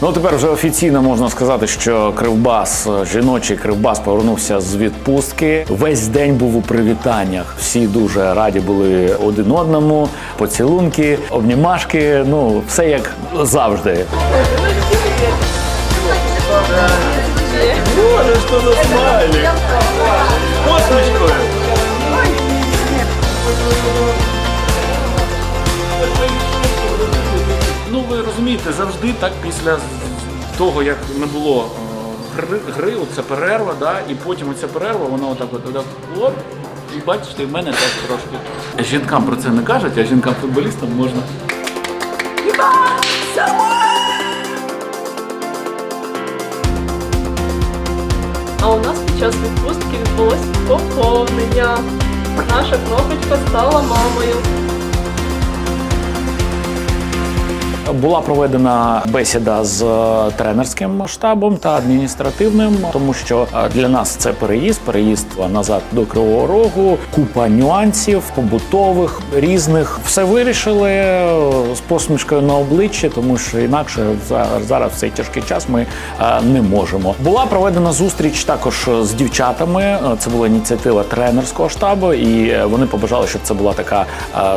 Ну тепер вже офіційно можна сказати, що Кривбас, е, жіночий Кривбас повернувся з відпустки. Весь день був у привітаннях. Всі дуже раді були один одному. Поцілунки, обнімашки. Ну все як завжди. Боже, що за смайлик! Посмішкою! Розумієте, завжди так після того, як не було е, гри, гри оця перерва, да, і потім оця перерва, вона отак от отак, оп, і бачите, в мене теж трошки. Жінкам про це не кажуть, а жінкам-футболістам можна. А у нас під час відпустки відбулось поповнення. Наша кнопочка стала мамою. Була проведена бесіда з е, тренерським штабом та адміністративним, тому що е, для нас це переїзд, переїзд назад до Кривого Рогу, купа нюансів, побутових різних. Все вирішили е, з посмішкою на обличчі, тому що інакше за- зараз в цей тяжкий час ми не можемо. Була проведена зустріч також з дівчатами. Це була ініціатива тренерського штабу, і вони побажали, щоб це була така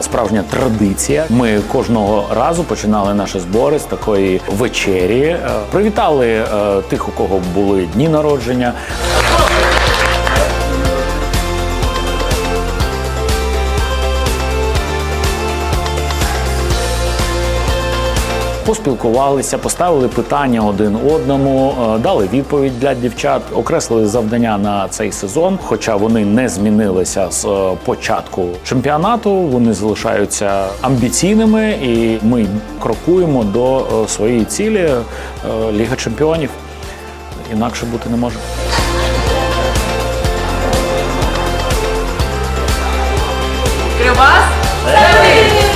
справжня традиція. Ми кожного разу починали наші збори з такої вечері. Е, Привітали е, тих, у кого були дні народження. Поспілкувалися, поставили питання один одному, е, дали відповідь для дівчат, окреслили завдання на цей сезон. Хоча вони не змінилися з е, початку чемпіонату, вони залишаються амбіційними, і ми крокуємо до е, своєї цілі Ліга Чемпіонів. Інакше бути не може. Кривбас! Це ми!